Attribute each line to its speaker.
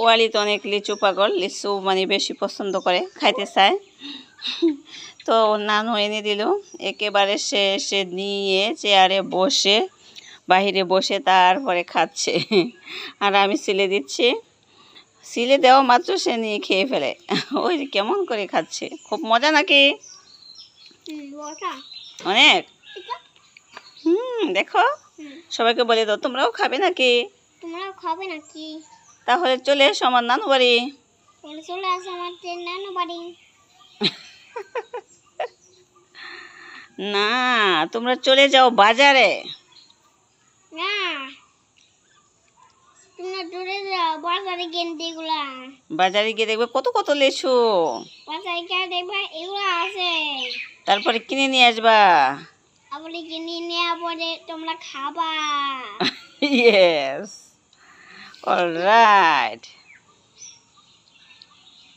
Speaker 1: ওয়ালি তো অনেক লিচু পাগল লিচু মানে বেশি পছন্দ করে খাইতে চায়। তো নানু এনে দিল একেবারে সে সে নিয়ে চেয়ারে বসে বাহিরে বসে তারপরে খাচ্ছে। আর আমি সিলে দিচ্ছি। সিলে দেওয়া মাত্র সে নিয়ে খেয়ে ফেলে। ওই কেমন করে খাচ্ছে খুব মজা নাকি? অনেক? হুম দেখো। সবাইকে বলে দাও তোমরাও খাবে নাকি?
Speaker 2: তোমরাও খাবে নাকি?
Speaker 1: তাহলে চলে এসো আমার নানু বাড়ি
Speaker 2: চলে আসো আমার নানু বাড়ি
Speaker 1: না তোমরা চলে যাও বাজারে।
Speaker 2: না তোমরা দূরে যাও বাজারে গেন্দি
Speaker 1: বাজারে গিয়ে দেখবে কত কত লেচু
Speaker 2: বাজারে গিয়ে দেখবে এগুলো আছে।
Speaker 1: তারপরে কিনে নিয়ে আসবা।
Speaker 2: আবার কিনে নেওয়ার পরে তোমরা খাবা।
Speaker 1: Yes All right.